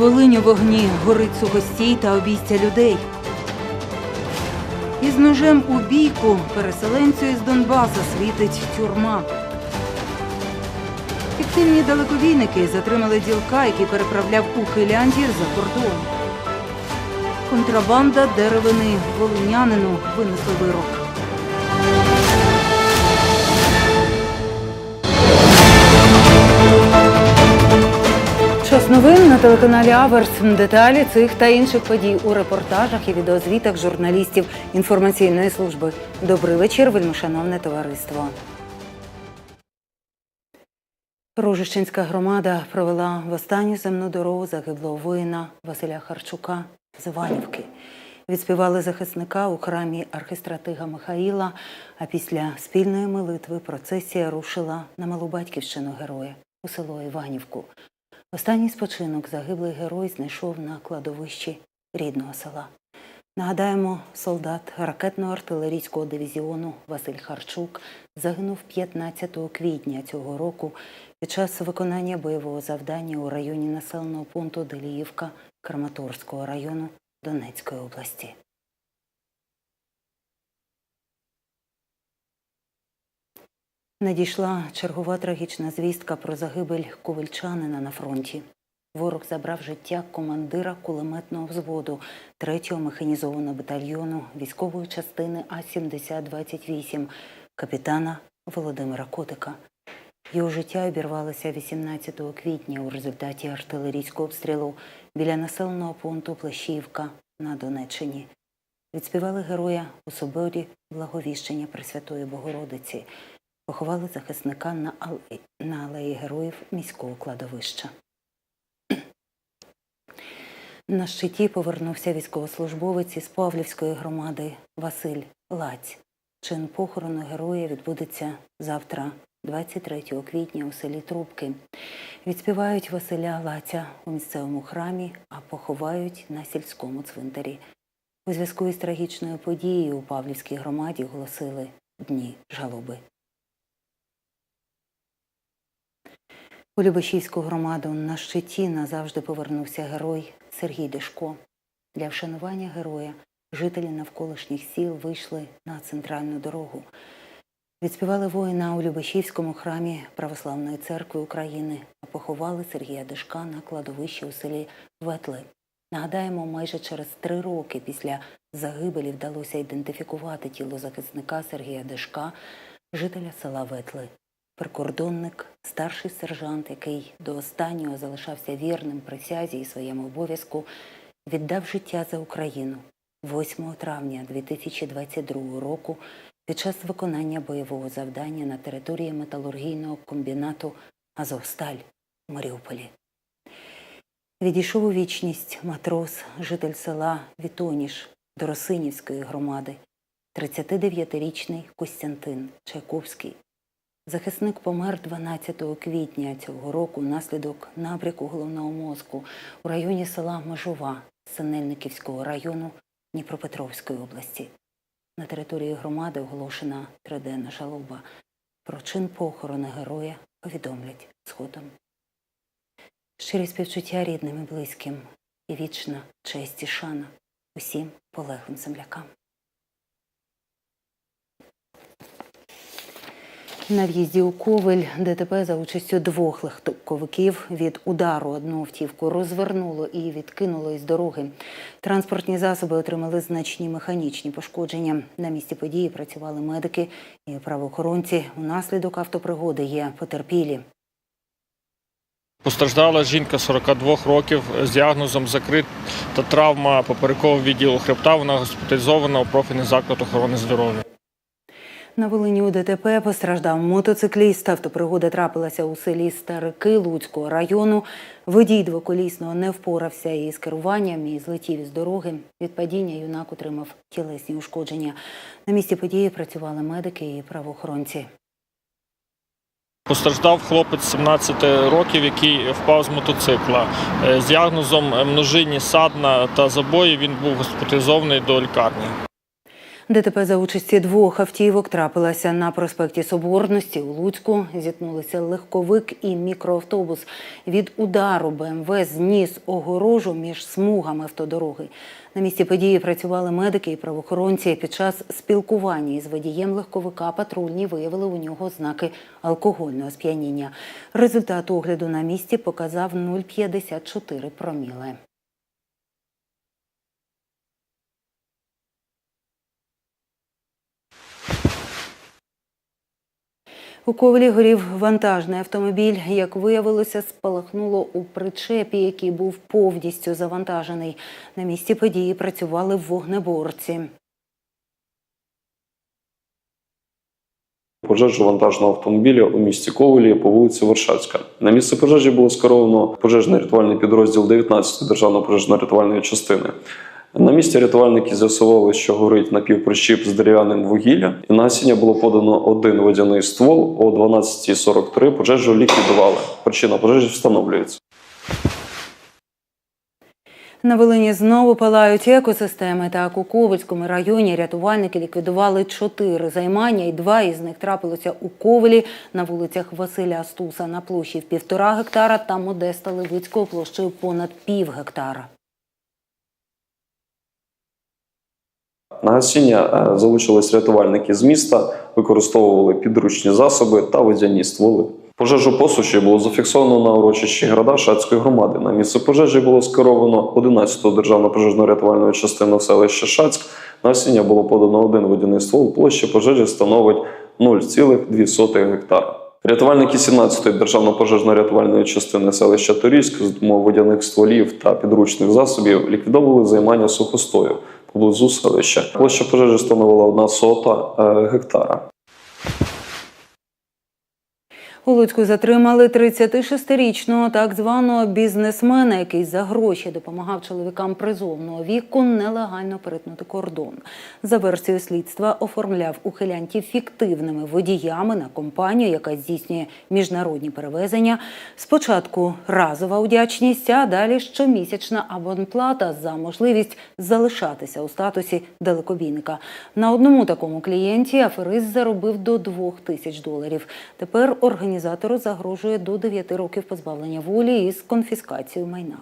Волинь у вогні горить сухостій та обійстя людей. Із ножем у бійку переселенцю із Донбаса світить тюрма. Фіктивні далекобійники затримали ділка, який переправляв у ухилянтів за кордон. Контрабанда деревини волинянину винесли вирок. Новин на телеканалі Аверс. Деталі цих та інших подій у репортажах і відеозвітах журналістів інформаційної служби. Добрий вечір, вельмишановне товариство. Рожищенська громада провела в останню земну дорогу загиблого воїна Василя Харчука з Іванівки. Відспівали захисника у храмі архистратига Михаїла, а після спільної молитви процесія рушила на малу батьківщину героя у село Іванівку. Останній спочинок загиблий герой знайшов на кладовищі рідного села. Нагадаємо, солдат ракетно-артилерійського дивізіону Василь Харчук загинув 15 квітня цього року під час виконання бойового завдання у районі населеного пункту Деліївка Краматорського району Донецької області. Надійшла чергова трагічна звістка про загибель ковальчанина на фронті. Ворог забрав життя командира кулеметного взводу 3-го механізованого батальйону військової частини А-7028 капітана Володимира Котика. Його життя обірвалося 18 квітня у результаті артилерійського обстрілу біля населеного пункту Плещівка на Донеччині. Відспівали героя у соборі Благовіщення Пресвятої Богородиці. Поховали захисника на алеї, на алеї героїв міського кладовища. На щиті повернувся військовослужбовець із Павлівської громади Василь Лаць. Чин похорону героя відбудеться завтра, 23 квітня, у селі Трубки. Відспівають Василя Лаця у місцевому храмі, а поховають на сільському цвинтарі. У зв'язку із трагічною подією у Павлівській громаді оголосили дні жалоби. У Любешівську громаду на щиті назавжди повернувся герой Сергій Дешко. Для вшанування героя жителі навколишніх сіл вийшли на центральну дорогу. Відспівали воїна у Любешівському храмі Православної церкви України, а поховали Сергія Дешка на кладовищі у селі Ветли. Нагадаємо, майже через три роки після загибелі вдалося ідентифікувати тіло захисника Сергія Дешка, жителя села Ветли. Прикордонник, старший сержант, який до останнього залишався вірним присязі і своєму обов'язку, віддав життя за Україну 8 травня 2022 року під час виконання бойового завдання на території металургійного комбінату Азовсталь у Маріуполі. Відійшов у вічність матрос, житель села Вітоніш Доросинівської громади, 39-річний Костянтин Чайковський. Захисник помер 12 квітня цього року внаслідок набряку головного мозку у районі села Межова Синельниківського району Дніпропетровської області. На території громади оголошена триденна жалоба. Про чин похорону героя повідомлять згодом. Щирі співчуття рідним і близьким і вічна честь і шана усім полеглим землякам. На в'їзді у Ковель ДТП за участю двох легковиків від удару одну автівку розвернуло і відкинуло із дороги. Транспортні засоби отримали значні механічні пошкодження. На місці події працювали медики і правоохоронці. Унаслідок автопригоди є потерпілі. Постраждала жінка 42 років з діагнозом закрита травма поперекового відділу хребта. Вона госпіталізована у профільний заклад охорони здоров'я. На Волині у ДТП постраждав мотоцикліст. Автопригода трапилася у селі Старики Луцького району. Водій двоколісного не впорався із керуванням і злетів із дороги. Від падіння юнак отримав тілесні ушкодження. На місці події працювали медики і правоохоронці. Постраждав хлопець 17 років, який впав з мотоцикла. Е, З діагнозом множинні садна та забої він був госпіталізований до лікарні. ДТП за участі двох автівок трапилася на проспекті Соборності у Луцьку. Зіткнулися легковик і мікроавтобус. Від удару БМВ зніс огорожу між смугами автодороги. На місці події працювали медики і правоохоронці. Під час спілкування із водієм легковика патрульні виявили у нього знаки алкогольного сп'яніння. Результат огляду на місці показав 0,54 проміле. У Ковелі горів вантажний автомобіль. Як виявилося, спалахнуло у причепі, який був повністю завантажений. На місці події працювали вогнеборці. Пожежу вантажного автомобіля у місті Ковелі по вулиці Варшавська. На місце пожежі було скеровано пожежний рятувальний підрозділ 19 державної пожежно-рятувальної частини. На місці рятувальники з'ясували, що горить напівприщіп з дерев'яним вугіллям, і на гасіння було подано один водяний ствол. О 12.43 пожежу ліквідували. Причина пожежі встановлюється. На Волині знову палають екосистеми. Так у Ковельському районі рятувальники ліквідували чотири займання, і два із них трапилося у Ковелі на вулицях Василя Стуса на площі в півтора гектара та Модеста Левицького площею понад пів гектара. На гасіння е, залучились рятувальники з міста, використовували підручні засоби та водяні стволи. Пожежу по суші було зафіксовано на урочищі града Шацької громади. На місце пожежі було скеровано 11-ту державну пожежно-рятувальну частину селища Шацьк. На гасіння було подано один водяний ствол. Площа пожежі становить 0,2 гектара. Рятувальники 17-ї державно пожежно-рятувальної частини селища Торійськ з двома водяних стволів та підручних засобів ліквідовували займання сухостою поблизу селища. Площа пожежі становила одна сота е, гектара. У Луцьку затримали 36-річного так званого бізнесмена, який за гроші допомагав чоловікам призовного віку нелегально перетнути кордон. За версією слідства оформляв ухилянтів фіктивними водіями на компанію, яка здійснює міжнародні перевезення. Спочатку разова вдячність, а далі щомісячна абонплата за можливість залишатися у статусі далекобійника. На одному такому клієнті аферист заробив до 2 тисяч доларів. Тепер організатору загрожує до 9 років позбавлення волі із конфіскацією майна.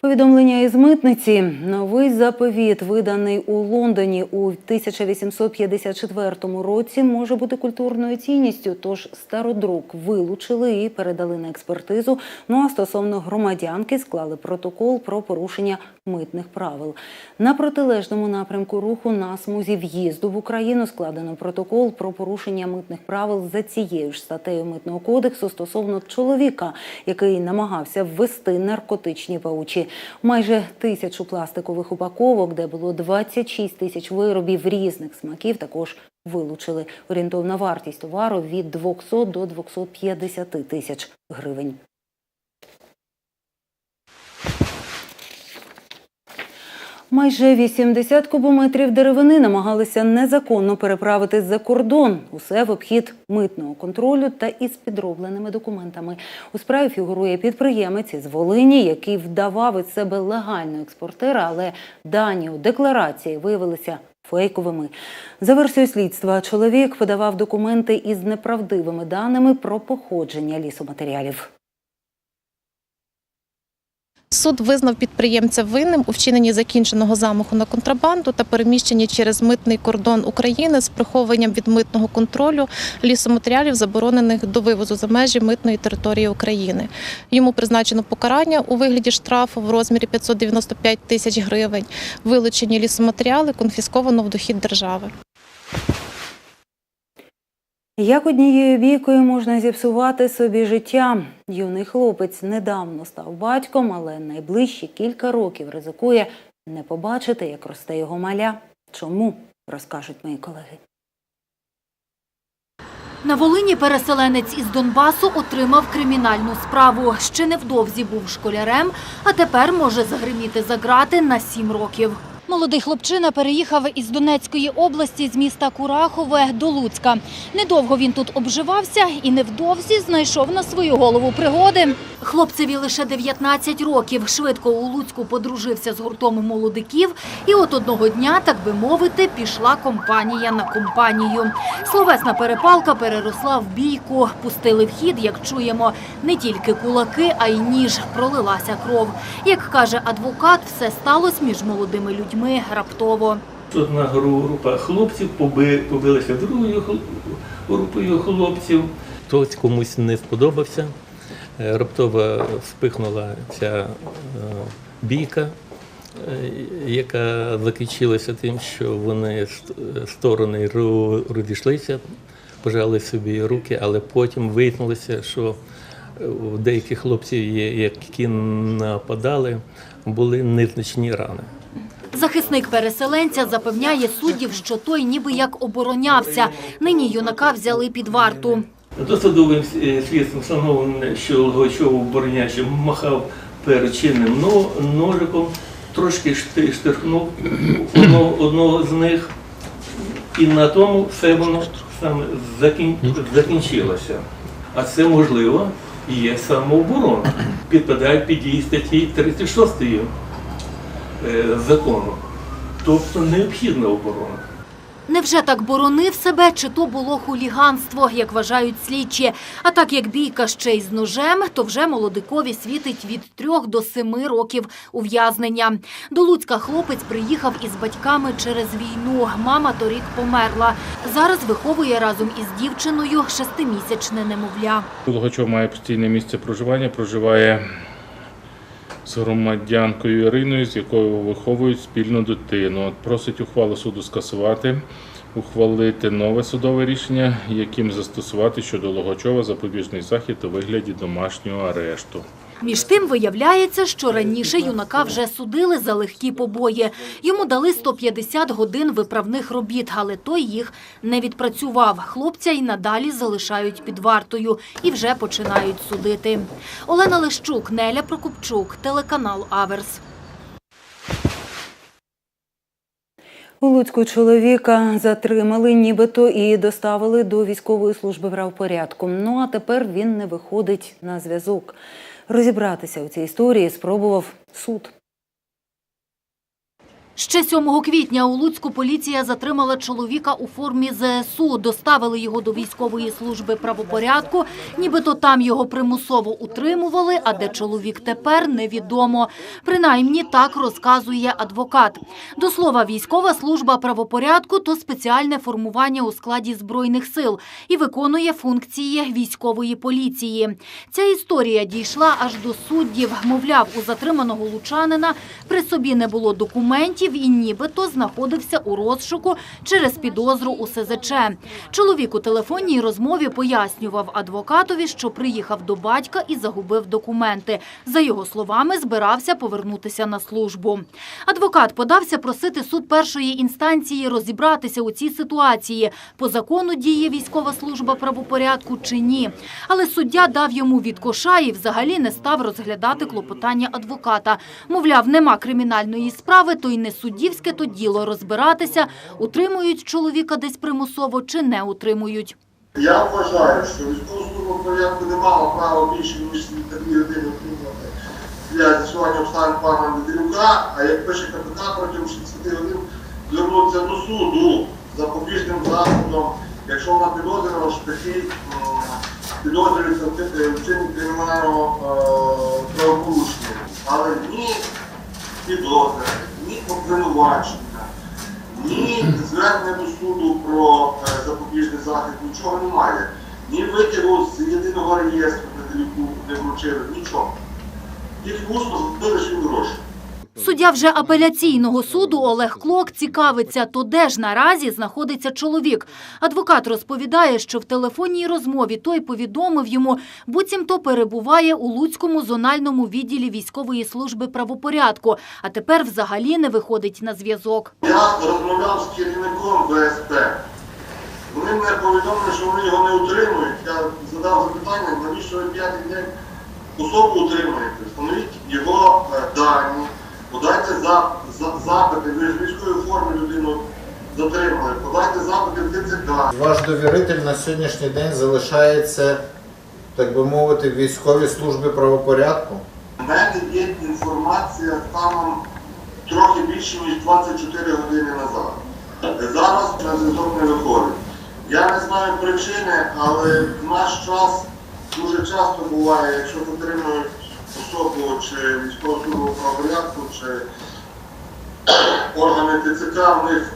Повідомлення із митниці. Новий заповіт, виданий у Лондоні у 1854 році, може бути культурною цінністю. Тож стародрук вилучили і передали на експертизу. Ну а стосовно громадянки склали протокол про порушення митних правил. На протилежному напрямку руху на смузі в'їзду в Україну складено протокол про порушення митних правил за цією ж статтею митного кодексу стосовно чоловіка, який намагався ввести наркотичні паучі. Майже тисячу пластикових упаковок, де було 26 тисяч виробів різних смаків, також вилучили. Орієнтовна вартість товару від 200 до 250 тисяч гривень. Майже 80 кубометрів деревини намагалися незаконно переправити за кордон. Усе в обхід митного контролю та із підробленими документами. У справі фігурує підприємець із Волині, який вдавав із себе легального експортера, але дані у декларації виявилися фейковими. За версією слідства, чоловік подавав документи із неправдивими даними про походження лісоматеріалів. Суд визнав підприємця винним у вчиненні закінченого замаху на контрабанду та переміщенні через митний кордон України з приховуванням від митного контролю лісоматеріалів, заборонених до вивозу за межі митної території України. Йому призначено покарання у вигляді штрафу в розмірі 595 тисяч гривень. Вилучені лісоматеріали конфісковано в дохід держави. Як однією бійкою можна зіпсувати собі життя? Юний хлопець недавно став батьком, але найближчі кілька років ризикує не побачити, як росте його маля. Чому? Розкажуть мої колеги. На Волині переселенець із Донбасу отримав кримінальну справу. Ще невдовзі був школярем, а тепер може загриміти за грати на сім років. Молодий хлопчина переїхав із Донецької області з міста Курахове до Луцька. Недовго він тут обживався і невдовзі знайшов на свою голову пригоди. Хлопцеві лише 19 років. Швидко у Луцьку подружився з гуртом молодиків. І от одного дня, так би мовити, пішла компанія на компанію. Словесна перепалка переросла в бійку. Пустили в хід, як чуємо, не тільки кулаки, а й ніж. Пролилася кров. Як каже адвокат, все сталося між молодими людьми раптово. Одна гру- група хлопців поби- побилася другою групою хлопців. Хтось комусь не сподобався. Е, Раптово спихнула ця е, бійка, е, яка закінчилася тим, що вони ст- сторони розійшлися, пожали собі руки, але потім виявилося, що у деяких хлопців, які нападали, були незначні рани. Захисник переселенця запевняє суддів, що той ніби як оборонявся. Нині юнака взяли під варту. Досудовим е, слідством встановлено, що Логачов оборонячи махав перед чинним ножиком, трошки шти- штирхнув одного, з них, і на тому все воно саме закінчилося. А це можливо є самооборона. Підпадає під дії статті 36 е, закону. Тобто необхідна оборона. Невже так боронив себе, чи то було хуліганство, як вважають слідчі? А так як бійка ще й з ножем, то вже молодикові світить від трьох до семи років ув'язнення. До Луцька хлопець приїхав із батьками через війну. Мама торік померла. Зараз виховує разом із дівчиною шестимісячне немовля. Логачов має постійне місце проживання, проживає з громадянкою Іриною, з якою виховують спільну дитину. Просить ухвалу суду скасувати, ухвалити нове судове рішення, яким застосувати щодо Логачова запобіжний захід у вигляді домашнього арешту. Між тим виявляється, що раніше юнака вже судили за легкі побої. Йому дали 150 годин виправних робіт, але той їх не відпрацював. Хлопця й надалі залишають під вартою і вже починають судити. Олена Лещук, Неля Прокопчук, телеканал Аверс. У Луцьку чоловіка затримали, нібито і доставили до військової служби правопорядку. Ну а тепер він не виходить на зв'язок. Розібратися у цій історії спробував суд. Ще 7 квітня у Луцьку поліція затримала чоловіка у формі ЗСУ. Доставили його до військової служби правопорядку. Нібито там його примусово утримували, а де чоловік тепер невідомо. Принаймні так розказує адвокат. До слова, військова служба правопорядку то спеціальне формування у складі збройних сил і виконує функції військової поліції. Ця історія дійшла аж до суддів. Мовляв, у затриманого лучанина при собі не було документів і нібито знаходився у розшуку через підозру у СЗЧ. Чоловік у телефонній розмові пояснював адвокатові, що приїхав до батька і загубив документи. За його словами, збирався повернутися на службу. Адвокат подався просити суд першої інстанції розібратися у цій ситуації. По закону діє військова служба правопорядку чи ні. Але суддя дав йому від коша і взагалі не став розглядати клопотання адвоката. Мовляв, нема кримінальної справи, то й не суддівське то діло розбиратися, утримують чоловіка десь примусово чи не утримують. Я вважаю, що військова служба порядку не мала права більше, ніж дві години отримувати для з'ясування обставин пана Медведюка, а як пише КПК, протягом 60 годин звернутися до суду з запобіжним заходом, якщо вона підозрювала, що такий м, підозрюється в чи- кримінального е, правопорушення. Але ні підозри, ні обвинувачення, ні звернення до суду про е, запобіжний захід, нічого немає. Ні витягу з єдиного реєстру Медведюку не вручили, нічого. Тільки усно вилишили гроші. Суддя вже апеляційного суду Олег Клок цікавиться, то де ж наразі знаходиться чоловік. Адвокат розповідає, що в телефонній розмові той повідомив йому, буцімто перебуває у Луцькому зональному відділі військової служби правопорядку, а тепер взагалі не виходить на зв'язок. Я розмовляв з керівником БСП. Вони мене повідомили, що вони його не утримують. Я задав запитання, навіщо ви п'ятий день особу утримуєте? Встановіть його е, дані, подайте за, за, запити, ви ж в військовій формі людину затримали, подайте запити в ТЦК. Ваш довіритель на сьогоднішній день залишається так би мовити, в військовій службі правопорядку? У мене є інформація станом трохи більше, ніж 24 години назад. Зараз на зв'язок не виходить. Я не знаю причини, але в наш час дуже часто буває, якщо затримують особу чи військову службу правопорядку, чи органи ТЦК, в них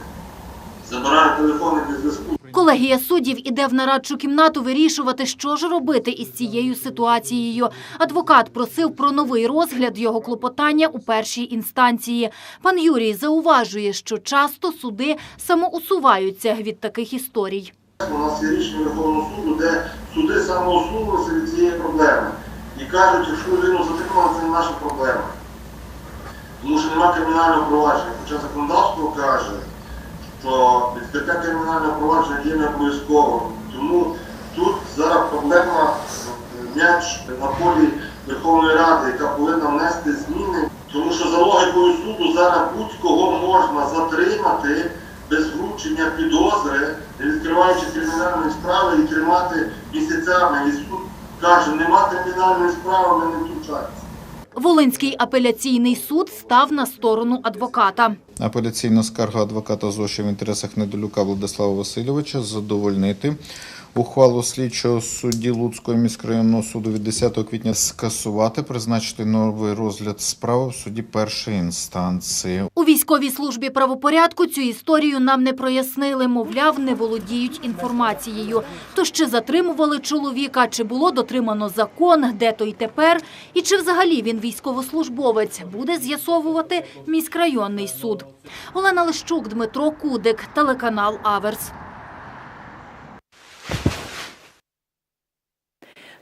забирають телефони для зв'язку. Колегія суддів іде в нарадчу кімнату вирішувати, що ж робити із цією ситуацією. Адвокат просив про новий розгляд його клопотання у першій інстанції. Пан Юрій зауважує, що часто суди самоусуваються від таких історій. У нас є рішення Верховного суду, де суди самоусунулися від цієї проблеми. І кажуть, якщо людину затримали, це не наша проблема. Тому що немає кримінального провадження. Хоча законодавство каже, що відкриття кримінального провадження є не обов'язковим. Тому тут зараз проблема е, м'яч на полі Верховної Ради, яка повинна внести зміни. Тому що за логікою суду зараз будь-кого можна затримати без вручення підозри, не відкриваючи кримінальної справи і тримати місяцями. І суд каже, нема кримінальної справи, ми не втручаємося. Волинський апеляційний суд став на сторону адвоката. Апеляційна скарга адвоката ЗОШі в інтересах Недолюка Владислава Васильовича задовольнити. Ухвалу слідчого судді Луцького міськрайонного суду від 10 квітня скасувати, призначити новий розгляд справи в суді першої інстанції. У військовій службі правопорядку цю історію нам не прояснили, мовляв, не володіють інформацією. То ще затримували чоловіка, чи було дотримано закон, де той тепер, і чи взагалі він військовослужбовець, буде з'ясовувати міськрайонний суд. Олена Лищук, Дмитро Кудик, телеканал Аверс.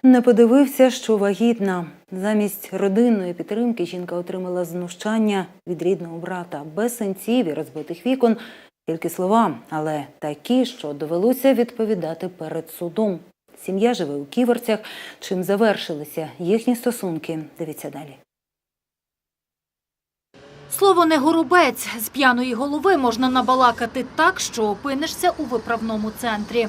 Не подивився, що вагітна. Замість родинної підтримки жінка отримала знущання від рідного брата без синців і розбитих вікон. Тільки слова, але такі, що довелося відповідати перед судом. Сім'я живе у ківерцях. Чим завершилися їхні стосунки? Дивіться далі. Слово не горобець. З п'яної голови можна набалакати так, що опинишся у виправному центрі.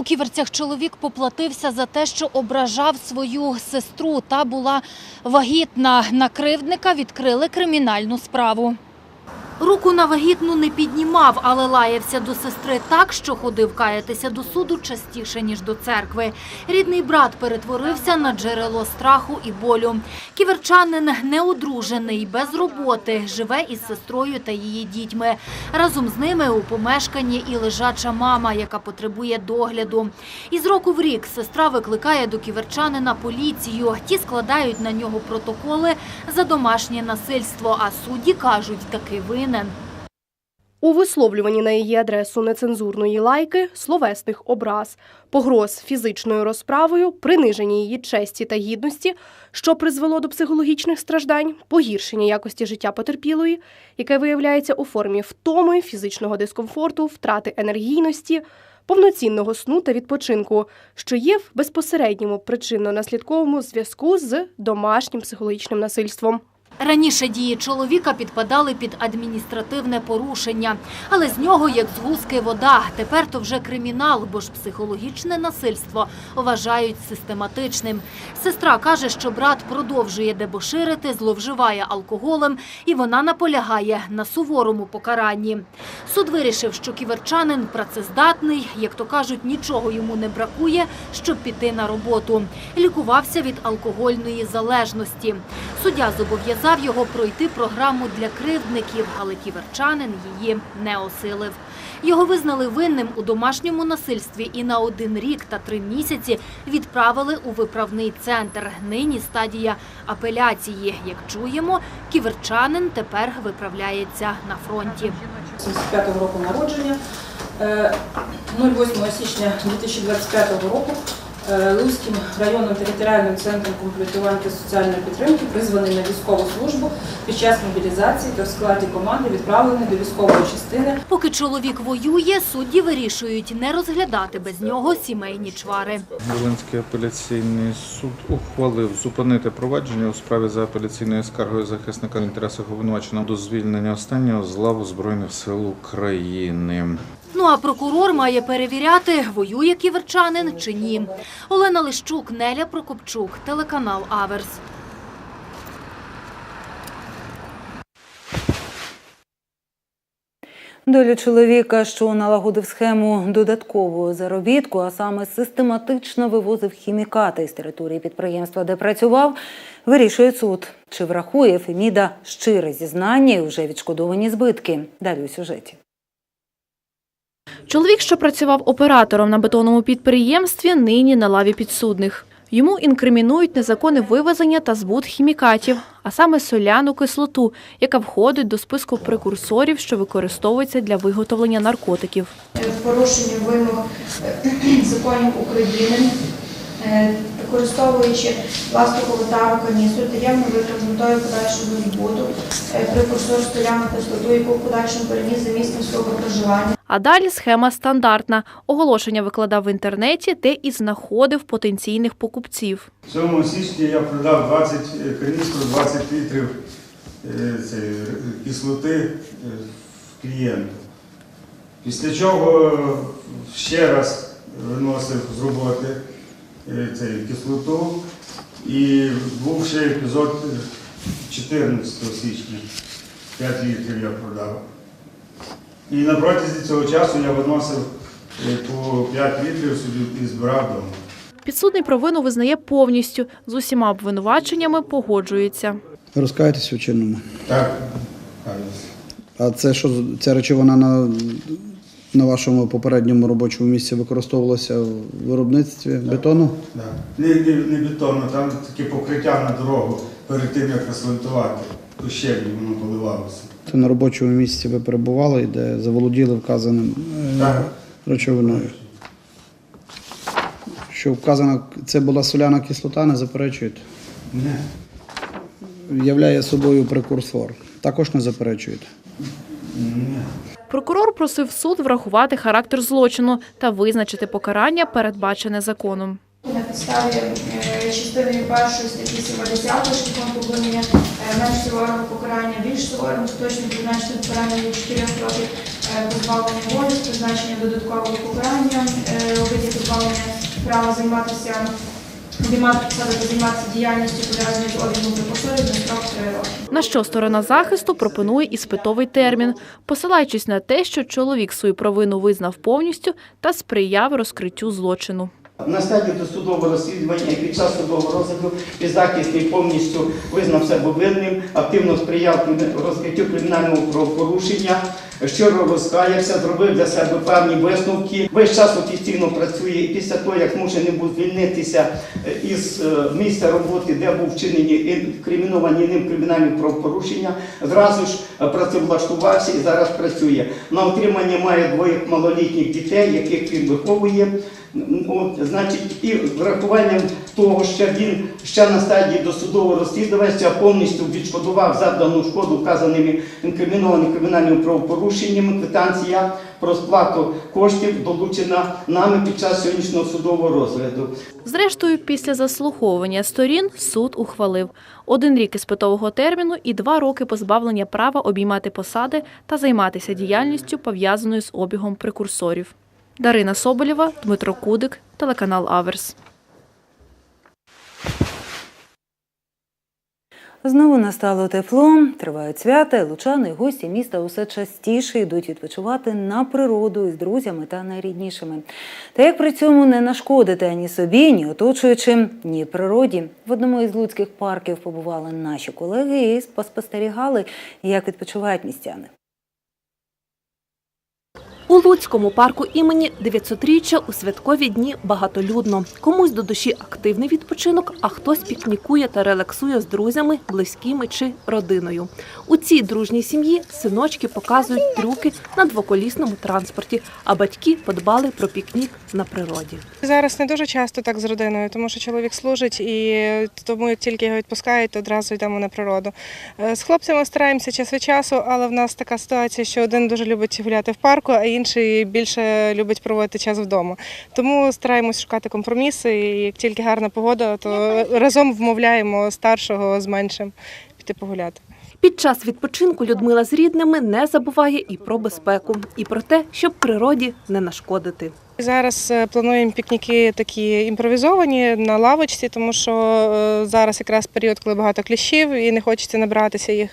У ківерцях чоловік поплатився за те, що ображав свою сестру та була вагітна. На кривдника відкрили кримінальну справу. Руку на вагітну не піднімав, але лаявся до сестри так, що ходив каятися до суду частіше, ніж до церкви. Рідний брат перетворився на джерело страху і болю. Ківерчанин неодружений, без роботи, живе із сестрою та її дітьми. Разом з ними у помешканні і лежача мама, яка потребує догляду. Із року в рік сестра викликає до ківерчанина поліцію. Ті складають на нього протоколи за домашнє насильство, а судді кажуть, таки винен. У висловлюванні на її адресу нецензурної лайки, словесних образ, погроз фізичною розправою, приниження її честі та гідності, що призвело до психологічних страждань, погіршення якості життя потерпілої, яке виявляється у формі втоми, фізичного дискомфорту, втрати енергійності, повноцінного сну та відпочинку, що є в безпосередньому причинно-наслідковому зв'язку з домашнім психологічним насильством. Раніше дії чоловіка підпадали під адміністративне порушення, але з нього як з гузки вода. Тепер то вже кримінал, бо ж психологічне насильство вважають систематичним. Сестра каже, що брат продовжує дебоширити, зловживає алкоголем, і вона наполягає на суворому покаранні. Суд вирішив, що ківерчанин працездатний, як то кажуть, нічого йому не бракує, щоб піти на роботу. Лікувався від алкогольної залежності. Суддя зобов'язав його пройти програму для кривдників, але ківерчанин її не осилив. Його визнали винним у домашньому насильстві і на один рік та три місяці відправили у виправний центр. Нині стадія апеляції. Як чуємо, ківерчанин тепер виправляється на фронті. 75-го року народження. Е, 08 січня 2025 року Луцьким районним територіальним центром комплектування та соціальної підтримки призваний на військову службу під час мобілізації та в складі команди відправлений до військової частини Поки чоловік воює, судді вирішують не розглядати без нього сімейні чвари. Волинський апеляційний суд ухвалив зупинити провадження у справі за апеляційною скаргою захисника в інтересах обвинуваченого до звільнення останнього з лав Збройних сил України. Ну а прокурор має перевіряти, воює ківерчанин чи ні. Олена Лищук, Неля Прокопчук, телеканал Аверс. Долю чоловіка, що налагодив схему додаткового заробітку, а саме систематично вивозив хімікати з території підприємства, де працював, вирішує суд. Чи врахує Феміда щире зізнання і вже відшкодовані збитки? Далі у сюжеті. Чоловік, що працював оператором на бетонному підприємстві, нині на лаві підсудних. Йому інкримінують незаконне вивезення та збут хімікатів, а саме соляну кислоту, яка входить до списку прекурсорів, що використовується для виготовлення наркотиків. порушення вимог е, законів України, е, використовуючи пластикову тару каністру, таємно викрав з метою подальшого збуту, е, прекурсор столяну кислоту, яку в подальшому переніс за місцем свого проживання. А далі схема стандартна. Оголошення викладав в інтернеті, де і знаходив потенційних покупців. 7 січня я продав 20 е, каністру, 20 літрів е, кислоти клієнту. Після чого ще раз виносив з роботи цей кислоту. І був ще епізод е, 14 січня. 5 літрів я продав. І на протязі цього часу я виносив е, по 5 літрів собі і збирав вдома. Підсудний провину визнає повністю, з усіма обвинуваченнями погоджується. Розкаєтесь у чинному. Так, кажуть. А це що ця речовина на, на вашому попередньому робочому місці використовувалася в виробництві бетону? Да. Не, не, не бетонно, там таке покриття на дорогу перед тим, як асфальтувати. То воно поливалося. Це на робочому місці ви перебували, де заволоділи вказаним е, Так. речовиною. Що вказана, це була соляна кислота, не заперечуєте? Не. Являє собою прекурсор. Також не заперечуєте. Ні. Прокурор просив суд врахувати характер злочину та визначити покарання, передбачене законом. На підставі е, частини першої статті 70 шляхом повернення е, менш суворого покарання більш суворим, точно призначити покарання від 4 років е, позбавлення волі, призначення додаткового покарання виді позбавлення права займатися займатися діяльністю пов'язаною з обігом прекурсорів на строк 3 роки. На що сторона захисту пропонує іспитовий термін, посилаючись на те, що чоловік свою провину визнав повністю та сприяв розкриттю злочину. На стадії досудового розслідування і під час судового розгляду підзахисний повністю визнав себе винним, активно сприяв розкриттю кримінального правопорушення, щиро розкаявся, зробив для себе певні висновки. Весь час офіційно працює і після того, як змушений був звільнитися е, із е, місця роботи, де був вчинені інкриміновані ним кримінальні правопорушення, зразу ж е, працевлаштувався і зараз працює. На отримання має двоє малолітніх дітей, яких він виховує. От, значить, і врахуванням того, що він ще на стадії досудового розслідування повністю відшкодував завдану шкоду вказаними інкримінованими кримінальними правопорушеннями. Квитанція про сплату коштів долучена нами під час сьогоднішнього судового розгляду. Зрештою, після заслуховування сторін суд ухвалив один рік іспитового терміну і два роки позбавлення права обіймати посади та займатися діяльністю, пов'язаною з обігом прекурсорів. Дарина Соболєва, Дмитро Кудик, телеканал Аверс. Знову настало тепло, тривають свята, лучани і гості міста усе частіше йдуть відпочивати на природу із друзями та найріднішими. Та як при цьому не нашкодити ані собі, ні оточуючим, ні природі. В одному із луцьких парків побували наші колеги і поспостерігали, як відпочивають містяни. У Луцькому парку імені 900-річчя у святкові дні багатолюдно. Комусь до душі активний відпочинок, а хтось пікнікує та релаксує з друзями, близькими чи родиною. У цій дружній сім'ї синочки показують трюки на двоколісному транспорті, а батьки подбали про пікнік на природі. Зараз не дуже часто так з родиною, тому що чоловік служить і тому як тільки його відпускають, то одразу йдемо на природу. Е, З хлопцями стараємося час від часу, але в нас така ситуація, що один дуже любить гуляти в парку, а інший більше любить проводити час вдома. Тому стараємось шукати компроміси. І як тільки гарна погода, то разом вмовляємо старшого з меншим піти погуляти. Під час відпочинку Людмила з рідними не забуває і про безпеку, і про те, щоб природі не нашкодити. Зараз е, плануємо пікніки такі імпровізовані на лавочці, тому що е, зараз якраз період, коли багато кліщів і не хочеться набиратися їх.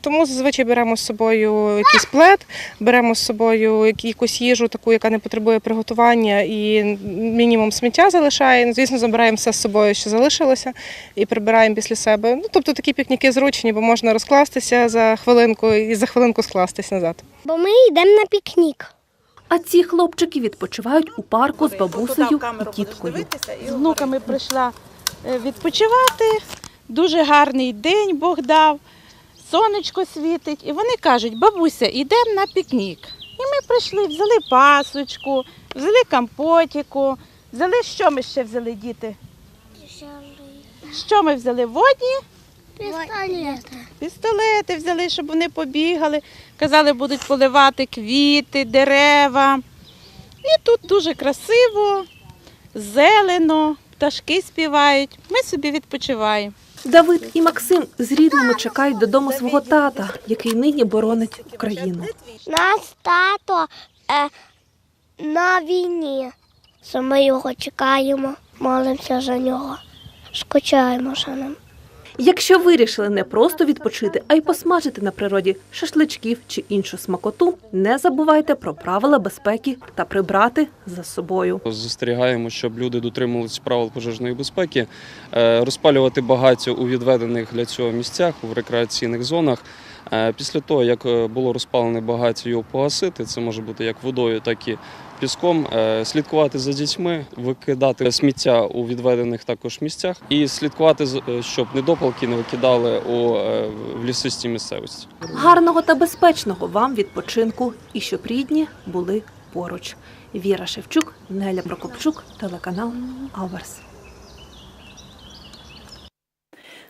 Тому зазвичай беремо з собою якийсь плед, беремо з собою якусь їжу, таку, яка не потребує приготування, і мінімум сміття залишає. Ну, Звісно, забираємо все з собою, що залишилося, і прибираємо після себе. Ну, тобто такі пікніки зручні, бо можна розкластися за хвилинку і за хвилинку скластись назад. Бо ми йдемо на пікнік. А ці хлопчики відпочивають у парку з бабусею і тіткою. З внуками прийшла е, відпочивати. Дуже гарний день Бог дав, сонечко світить. І вони кажуть, бабуся, йдемо на пікнік. І ми прийшли, взяли пасочку, взяли компотіку, взяли, що ми ще взяли, діти? Що ми взяли? Водні? Пістолети. Пістолети взяли, щоб вони побігали. Казали, будуть поливати квіти, дерева. І тут дуже красиво, зелено, пташки співають. Ми собі відпочиваємо. Давид і Максим з рідними чекають додому свого тата, який нині боронить Україну. Наш тато е, на війні. Що ми його чекаємо, молимося за нього, скучаємо за ним. Якщо вирішили не просто відпочити, а й посмажити на природі шашличків чи іншу смакоту, не забувайте про правила безпеки та прибрати за собою. Застерігаємо, щоб люди дотримувалися правил пожежної безпеки, е, розпалювати багаття у відведених для цього місцях у рекреаційних зонах. Е, Після того, як е, було розпалене багаття, його погасити, це може бути як водою, так і піском. Е, Слідкувати за дітьми, викидати сміття у відведених також місцях і слідкувати, щоб недопалки не викидали у в лісистій місцевості. Гарного та безпечного вам відпочинку і щоб рідні були поруч. Віра Шевчук, Неля Прокопчук, телеканал Аверс.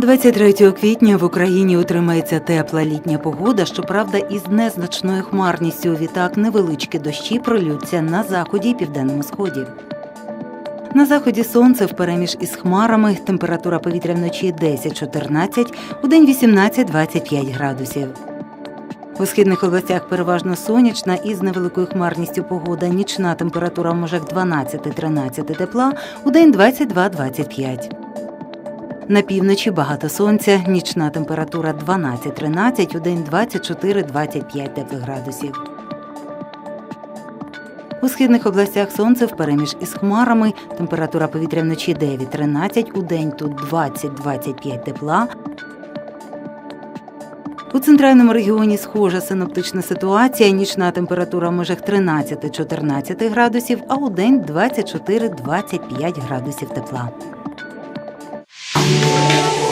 23 квітня в Україні утримається тепла літня погода, щоправда, із незначною хмарністю. Відтак невеличкі дощі пролються на заході і південному сході. На заході сонце впереміж із хмарами. Температура повітря вночі 10-14, у день 18-25 градусів. У східних областях переважно сонячна із невеликою хмарністю погода. Нічна температура в межах 12-13 тепла, у день 22-25. На півночі багато сонця, нічна температура 12-13, у день 24-25 теплих градусів. У східних областях сонце впереміж із хмарами, температура повітря вночі 9-13, у тут 20-25 тепла. У центральному регіоні схожа синоптична ситуація. Нічна температура в межах 13-14 градусів, а у день 24-25 градусів тепла. Música